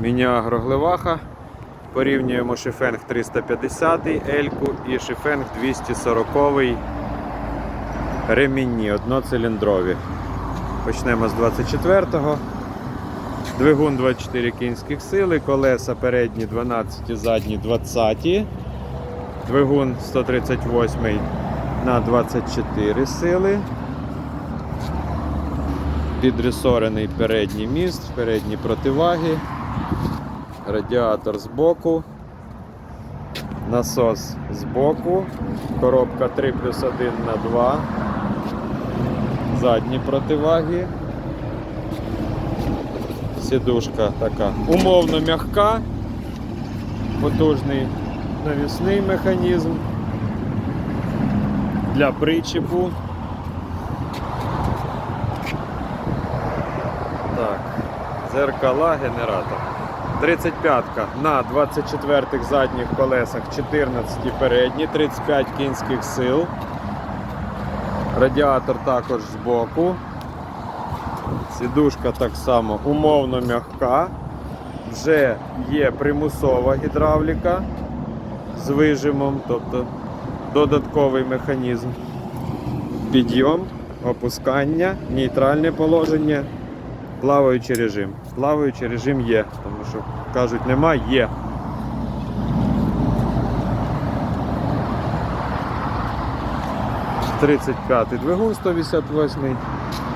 Міні-агро Глеваха. Порівнюємо шифенг 350 Ельку і шифенг 240 ремінні, одноциліндрові. Почнемо з 24-го. Двигун 24 кінських сили, колеса передні 12, задні 20. Двигун 138 на 24 сили. Підресорений передній міст, передні противаги, радіатор збоку, насос збоку, коробка 3 плюс 1 на 2, задні противаги, сідушка така умовно м'яка, потужний навісний механізм для причепу. Зеркала, генератор. 35-ка на 24 задніх колесах, 14 передні, 35 кінських сил. Радіатор також збоку. Сідушка так само умовно м'яка. Вже є примусова гідравліка з вижимом, тобто додатковий механізм. Підйом, опускання, нейтральне положення, плаваючий режим. Плаваючий режим є, тому що кажуть нема, є. Тридцять п'ятий двигун 188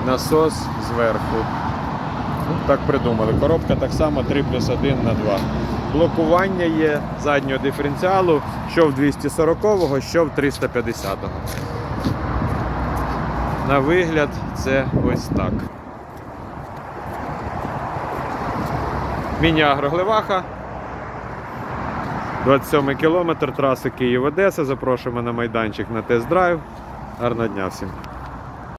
насос зверху. Ну, так придумали. Коробка так само 3 плюс 1 на 2. Блокування є заднього диференціалу, що в 240-го, що в 350-го. На вигляд це ось так. Міні-агро Глеваха. 27 кілометр траси Київ-Одеса. Запрошуємо на майданчик на тест-драйв. Гарного дня всім.